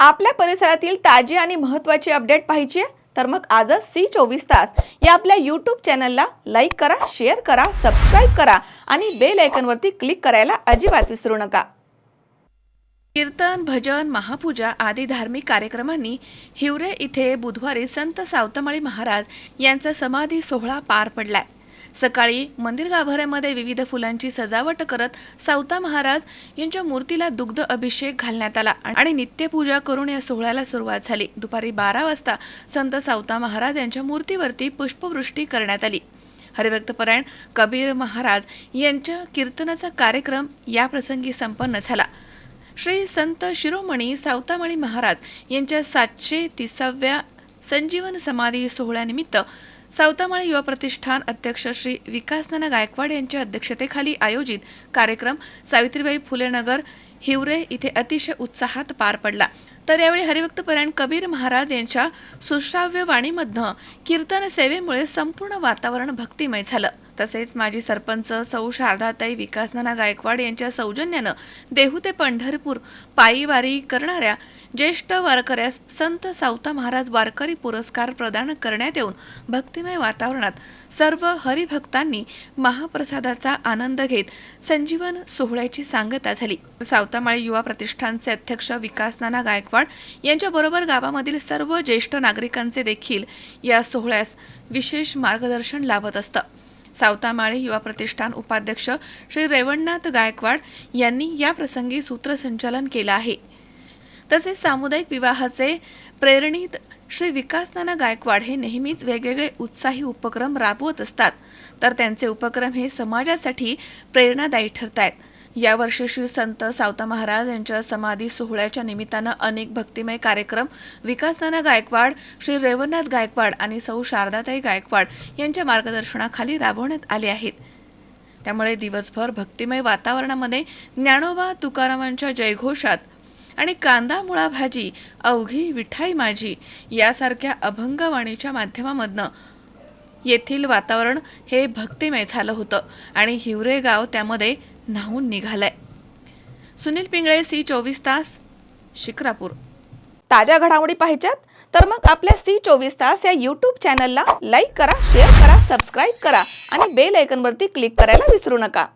आपल्या परिसरातील ताजी आणि महत्त्वाची अपडेट पाहिजे तर मग आजच सी चोवीस तास या आपल्या यूट्यूब चॅनलला लाईक करा शेअर करा सबस्क्राईब करा आणि बेल आयकनवरती क्लिक करायला अजिबात विसरू नका. कीर्तन भजन महापूजा आदी धार्मिक कार्यक्रमांनी हिवरे इथे बुधवारी संत सावतमाळी महाराज यांचा समाधी सोहळा पार पडलाय. सकाळी मंदिर गाभाऱ्यामध्ये विविध फुलांची सजावट करत सावता महाराज यांच्या मूर्तीला दुग्ध अभिषेक घालण्यात आला आणि नित्यपूजा करून या सोहळ्याला सुरुवात झाली. दुपारी बारा वाजता संत सावता महाराज यांच्या मूर्तीवरती पुष्पवृष्टी करण्यात आली. हरिभक्तपरायण कबीर महाराज यांच्या कीर्तनाचा कार्यक्रम या प्रसंगी संपन्न झाला. श्री संत शिरोमणी सावतामणी महाराज यांच्या सातशे तिसाव्या संजीवन समाधी सोहळ्यानिमित्त सावतामाळी युवा प्रतिष्ठान अध्यक्ष श्री विकासनाना गायकवाड यांच्या अध्यक्षतेखाली आयोजित कार्यक्रम सावित्रीबाई फुले नगर हिवरे इथे अतिशय उत्साहात पार पडला. तर यावेळी हरिभक्तपरायण कबीर महाराज यांच्या सुश्राव्य वाणीमधनं कीर्तन सेवेमुळे संपूर्ण वातावरण भक्तिमय झालं. तसेच माजी सरपंच सौ शारदाताई विकासनाना गायकवाड यांच्या सौजन्यानं देहू ते पंढरपूर पायी वारी करणाऱ्या ज्येष्ठ वारकऱ्यास संत सावता महाराज वारकरी पुरस्कार प्रदान करण्यात येऊन भक्तिमय वातावरणात सर्व हरिभक्तांनी महाप्रसादाचा आनंद घेत संजीवन सोहळ्याची सांगता झाली. सावतामाळी युवा प्रतिष्ठानचे अध्यक्ष विकासनाना गायकवाड यांच्याबरोबर गावामधील सर्व ज्येष्ठ नागरिकांचे देखील या सोहळ्यास विशेष मार्गदर्शन लाभत असतं. सावतामाळे युवा प्रतिष्ठान उपाध्यक्ष श्री रेवणनाथ गायकवाड यांनी या प्रसंगी सूत्रसंचालन केलं आहे. तसेच सामुदायिक विवाहाचे प्रेरणित श्री विकासनाना गायकवाड हे नेहमीच वेगवेगळे उत्साही उपक्रम राबवत असतात. तर त्यांचे उपक्रम हे समाजासाठी प्रेरणादायी ठरत आहेत यावर्षी श्री संत सावता महाराज यांच्या समाधी सोहळ्याच्या निमित्तानं अनेक भक्तिमय कार्यक्रम विकासनाना गायकवाड श्री रेवणनाथ गायकवाड आणि सौ शारदाताई गायकवाड यांच्या मार्गदर्शनाखाली राबवण्यात आले आहेत. त्यामुळे दिवसभर भक्तिमय वातावरणामध्ये ज्ञानोबा तुकारामांच्या जयघोषात आणि कांदा मुळा भाजी अवघी विठाई माझी यासारख्या अभंगवाणीच्या माध्यमामधनं येथील वातावरण हे भक्तिमय झालं होतं आणि हिवरे गाव त्यामध्ये न्हावून निघालाय. सुनील पिंगळे सी चोवीस तास शिक्रापूर ताज्या घडामोडी पाहिजेत? तर मग आपल्या सी चोवीस तास या यूट्यूब चॅनलला लाईक करा शेअर करा सबस्क्राईब करा आणि बेल आयकॉनवरती क्लिक करायला विसरू नका.